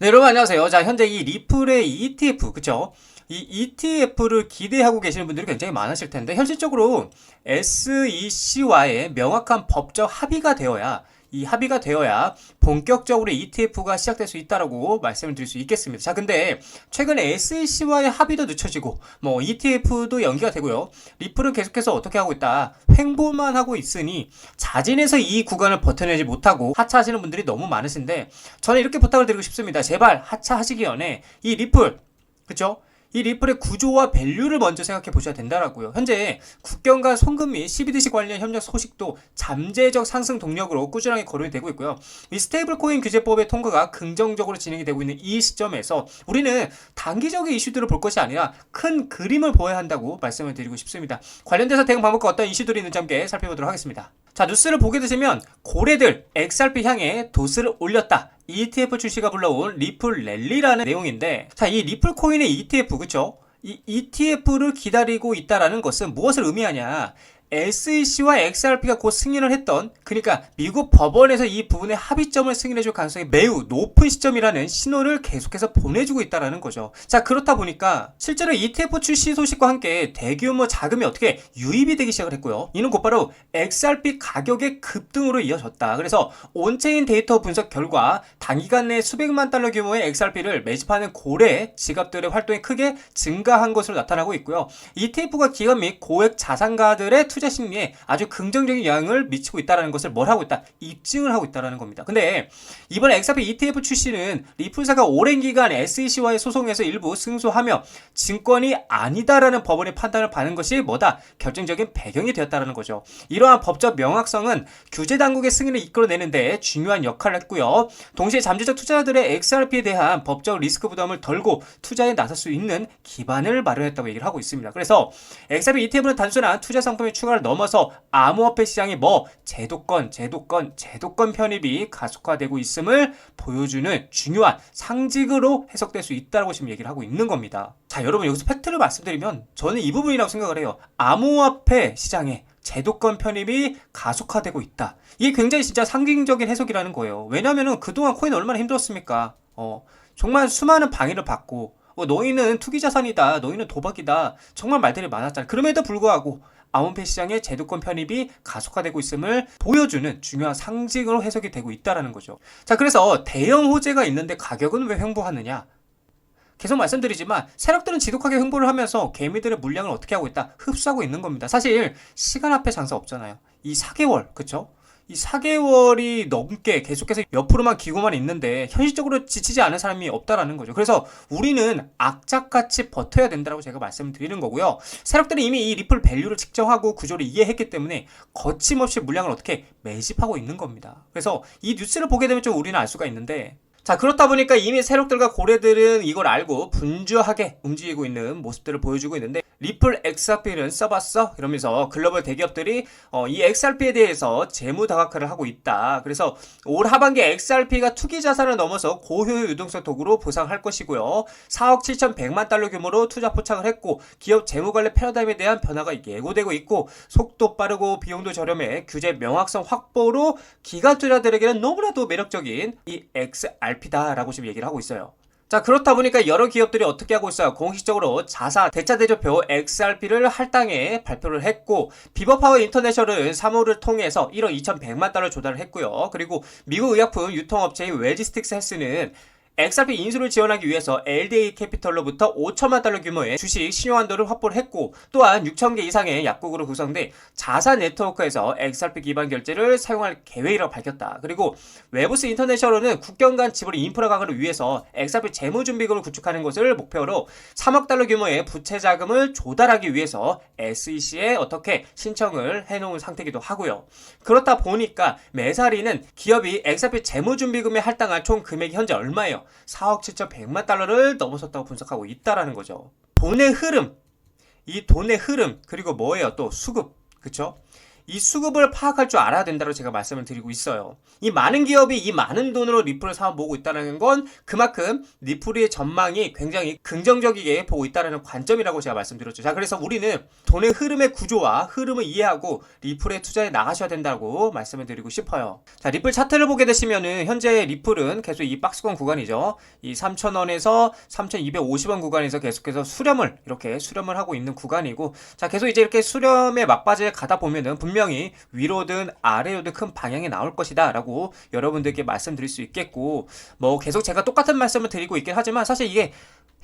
네, 여러분 안녕하세요. 자, 현재 이 리플의 ETF, 그쵸? 이 ETF를 기대하고 계시는 분들이 굉장히 많으실 텐데, 현실적으로 SEC와의 명확한 법적 합의가 되어야, 이 합의가 되어야 본격적으로 ETF가 시작될 수 있다라고 말씀을 드릴 수 있겠습니다. 자, 근데 최근에 SEC와의 합의도 늦춰지고, 뭐 ETF도 연기가 되고요. 리플은 계속해서 어떻게 하고 있다? 횡보만 하고 있으니 자진해서 이 구간을 버텨내지 못하고 하차하시는 분들이 너무 많으신데 저는 이렇게 부탁을 드리고 싶습니다. 제발 하차하시기 전에 이 리플 그쵸? 이 리플의 구조와 밸류를 먼저 생각해 보셔야 된다라고요. 현재 국경 간 송금 및 CBDC 관련 협력 소식도 잠재적 상승 동력으로 꾸준하게 거론이 되고 있고요. 이 스테이블 코인 규제법의 통과가 긍정적으로 진행이 되고 있는 이 시점에서 우리는 단기적인 이슈들을 볼 것이 아니라 큰 그림을 보아야 한다고 말씀을 드리고 싶습니다. 관련돼서 대응 방법과 어떤 이슈들이 있는지 함께 살펴보도록 하겠습니다. 자, 뉴스를 보게 되시면 고래들 XRP 향해 도스를 올렸다. ETF 출시가 불러온 리플 랠리라는 내용인데 자, 이 리플 코인의 ETF 그쵸? 이 ETF를 기다리고 있다라는 것은 무엇을 의미하냐? SEC와 XRP가 곧 승인을 했던 그러니까 미국 법원에서 이 부분의 합의점을 승인해 줄 가능성이 매우 높은 시점이라는 신호를 계속해서 보내주고 있다라는 거죠. 자 그렇다 보니까 실제로 ETF 출시 소식과 함께 대규모 자금이 어떻게 유입이 되기 시작을 했고요. 이는 곧바로 XRP 가격의 급등으로 이어졌다. 그래서 온체인 데이터 분석 결과 단기간 내 수백만 달러 규모의 XRP를 매집하는 고래 지갑들의 활동이 크게 증가한 것으로 나타나고 있고요. ETF가 기관 및 고액 자산가들의 투자 심리에 아주 긍정적인 영향을 미치고 있다는 것을 뭘 하고 있다? 입증을 하고 있다는 겁니다. 근데 이번 XRP ETF 출시는 리플사가 오랜 기간 SEC와의 소송에서 일부 승소하며 증권이 아니다라는 법원의 판단을 받는 것이 뭐다? 결정적인 배경이 되었다는 거죠. 이러한 법적 명확성은 규제 당국의 승인을 이끌어내는데 중요한 역할을 했고요. 동시에 잠재적 투자자들의 XRP에 대한 법적 리스크 부담을 덜고 투자에 나설 수 있는 기반을 마련했다고 얘기를 하고 있습니다. 그래서 XRP ETF는 단순한 투자 상품의 추가 를 넘어서 암호화폐 시장이 뭐 제도권, 제도권, 제도권 편입이 가속화되고 있음을 보여주는 중요한 상징으로 해석될 수 있다고 지금 얘기를 하고 있는 겁니다. 자, 여러분 여기서 팩트를 말씀드리면 저는 이 부분이라고 생각을 해요. 암호화폐 시장에 제도권 편입이 가속화되고 있다. 이게 굉장히 진짜 상징적인 해석이라는 거예요. 왜냐면은 그동안 코인 얼마나 힘들었습니까? 어, 정말 수많은 방해를 받고 어, 너희는 투기 자산이다. 너희는 도박이다. 정말 말들이 많았잖아요. 그럼에도 불구하고 암호화폐 시장의 제도권 편입이 가속화되고 있음을 보여주는 중요한 상징으로 해석이 되고 있다라는 거죠. 자, 그래서 대형 호재가 있는데 가격은 왜 횡보하느냐? 계속 말씀드리지만 세력들은 지독하게 횡보를 하면서 개미들의 물량을 어떻게 하고 있다? 흡수하고 있는 겁니다. 사실 시간 앞에 장사 없잖아요. 이 4개월, 그쵸? 이 4개월이 넘게 계속해서 옆으로만 기고만 있는데 현실적으로 지치지 않은 사람이 없다라는 거죠. 그래서 우리는 악착같이 버텨야 된다고 제가 말씀을 드리는 거고요. 세력들이 이미 이 리플 밸류를 측정하고 구조를 이해했기 때문에 거침없이 물량을 어떻게 매집하고 있는 겁니다. 그래서 이 뉴스를 보게 되면 좀 우리는 알 수가 있는데 자, 그렇다 보니까 이미 세력들과 고래들은 이걸 알고 분주하게 움직이고 있는 모습들을 보여주고 있는데, 리플 XRP는 써봤어? 이러면서 글로벌 대기업들이 어, 이 XRP에 대해서 재무 다각화를 하고 있다. 그래서 올 하반기 XRP가 투기 자산을 넘어서 고효율 유동성 도구로 보상할 것이고요. 4억 7,100만 달러 규모로 투자 포착을 했고, 기업 재무 관리 패러다임에 대한 변화가 예고되고 있고, 속도 빠르고 비용도 저렴해 규제 명확성 확보로 기관 투자들에게는 너무나도 매력적인 이 XRP RP다라고 지금 얘기를 하고 있어요. 자 그렇다 보니까 여러 기업들이 어떻게 하고 있어요? 공식적으로 자사 대차 대조표 XRP를 할당에 발표를 했고 비버파워 인터내셔널은 3호를 통해서 1억 2,100만 달러 조달을 했고요. 그리고 미국 의약품 유통업체인 웰지스틱스 헬스는 XRP 인수를 지원하기 위해서 LDA 캐피털로부터 5천만 달러 규모의 주식 신용한도를 확보를 했고 또한 6천 개 이상의 약국으로 구성된 자산 네트워크에서 XRP 기반 결제를 사용할 계획이라고 밝혔다. 그리고 웨브스 인터내셔널은 국경 간 지불 인프라 강화를 위해서 XRP 재무 준비금을 구축하는 것을 목표로 3억 달러 규모의 부채 자금을 조달하기 위해서 SEC에 어떻게 신청을 해놓은 상태이기도 하고요. 그렇다 보니까 메사리는 기업이 XRP 재무 준비금에 할당할 총 금액이 현재 얼마예요? 4억 7,100만 달러를 넘어섰다고 분석하고 있다라는 거죠. 돈의 흐름, 이 돈의 흐름 그리고 뭐예요? 또 수급, 그쵸? 이 수급을 파악할 줄 알아야 된다고 제가 말씀을 드리고 있어요. 이 많은 기업이 이 많은 돈으로 리플을 사 모으고 있다는 건 그만큼 리플의 전망이 굉장히 긍정적이게 보고 있다는 관점이라고 제가 말씀드렸죠. 자, 그래서 우리는 돈의 흐름의 구조와 흐름을 이해하고 리플에 투자해 나가셔야 된다고 말씀을 드리고 싶어요. 자, 리플 차트를 보게 되시면은 현재 리플은 계속 이 박스권 구간이죠. 이 3,000원에서 3,250원 구간에서 계속해서 수렴을 이렇게 수렴을 하고 있는 구간이고 자, 계속 이제 이렇게 수렴의 막바지에 가다 보면은 분명 히 위로든 아래로든 큰 방향이 나올 것이다 라고 여러분들께 말씀드릴 수 있겠고 뭐 계속 제가 똑같은 말씀을 드리고 있긴 하지만 사실 이게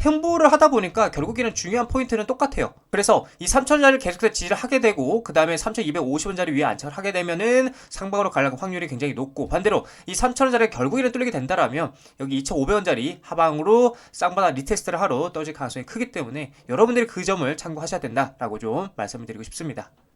행보를 하다 보니까 결국에는 중요한 포인트는 똑같아요. 그래서 이 3천원짜리를 계속해서 지지를 하게 되고 그 다음에 3,250원짜리 위에 안착을 하게 되면은 상방으로 갈 확률이 굉장히 높고 반대로 이 3천원짜리 결국에는 뚫리게 된다라면 여기 2,500원짜리 하방으로 쌍바닥 리테스트를 하러 떨어질 가능성이 크기 때문에 여러분들이 그 점을 참고하셔야 된다라고 좀 말씀을 드리고 싶습니다.